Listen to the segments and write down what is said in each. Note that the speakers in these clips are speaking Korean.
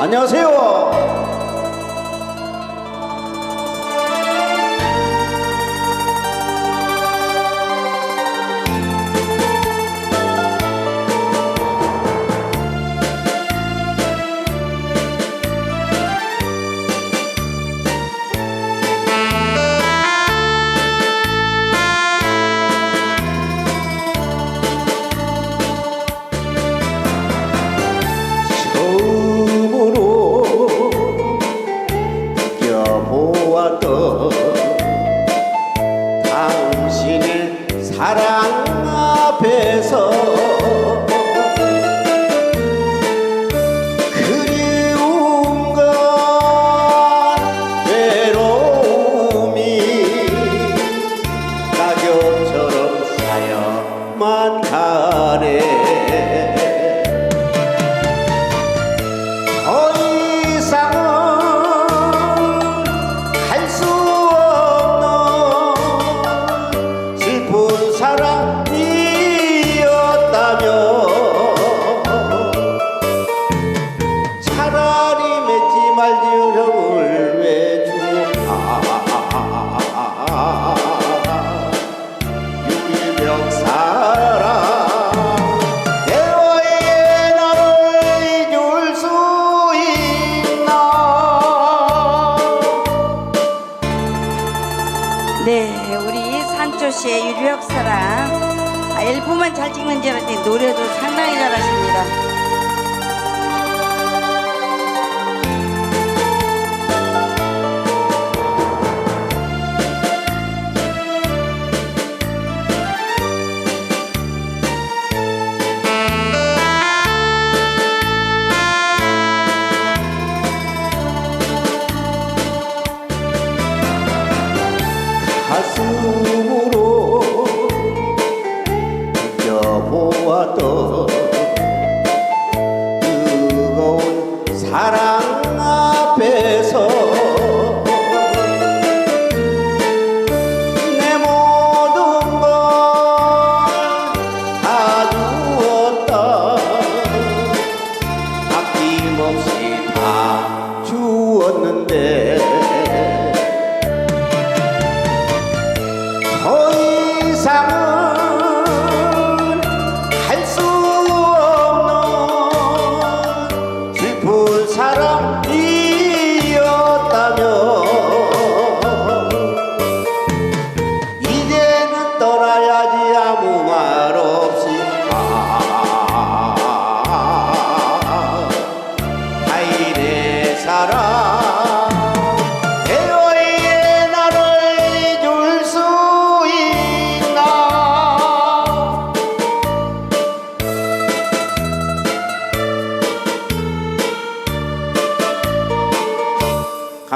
안녕하세요. 만 가네 산조 씨의 유력 사랑. 아, 앨범만 잘 찍는 줄 알았더니 노래도 상당히 잘하십니다. 보았던 뜨거운 사랑 앞에서 내 모든 걸다 주었다. 아낌없이 다 주었는데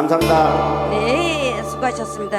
감사합니다. 네, 수고하셨습니다.